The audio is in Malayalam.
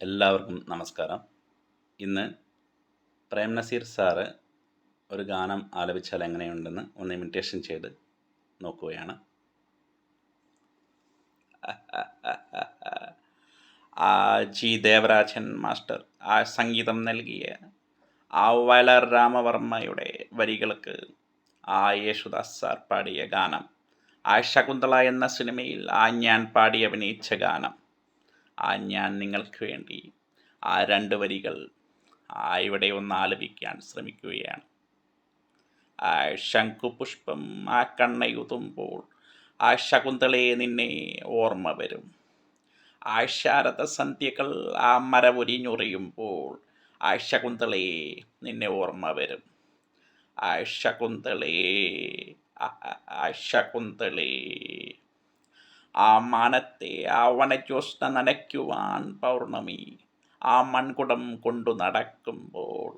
എല്ലാവർക്കും നമസ്കാരം. ഇന്ന് പ്രേം നസീർ സാറ് ഒരു ഗാനം ആലപിച്ചാൽ എങ്ങനെയുണ്ടെന്ന് ഒന്ന് ഇമിറ്റേഷൻ ചെയ്ത് നോക്കുകയാണ്. ആ ജി ദേവരാജൻ മാസ്റ്റർ ആ സംഗീതം നൽകിയ ആ വയലാർ രാമവർമ്മയുടെ വരികൾക്ക് ആ യേശുദാസ് സാർ പാടിയ ഗാനം ആ ശകുന്തള എന്ന സിനിമയിൽ ആ ഞാൻ പാടി അഭിനയിച്ച ഗാനം ആ ഞാൻ നിങ്ങൾക്ക് വേണ്ടി ആ രണ്ട് വരികൾ ഇവിടെ ഒന്ന് ആലപിക്കാൻ ശ്രമിക്കുകയാണ്. ആ ശംഖുപുഷ്പം ആ കണ്ണയുതുമ്പോൾ ആ ശകുന്തളയെ നിന്നെ ഓർമ്മ വരും. ആ ശാരദ സന്ധ്യകൾ ആ മരവുരിഞ്ഞുറിയുമ്പോൾ ആ ശകുന്തളയെ നിന്നെ ഓർമ്മ വരും. ആ ശകുന്തളേ ആ ശകുന്തളേ. ആ മാനത്തെ ആ വനജ്യോത്സ്ന നനയ്ക്കുവാൻ പൗർണമി ആ മൺകുടം കൊണ്ടു നടക്കുമ്പോൾ.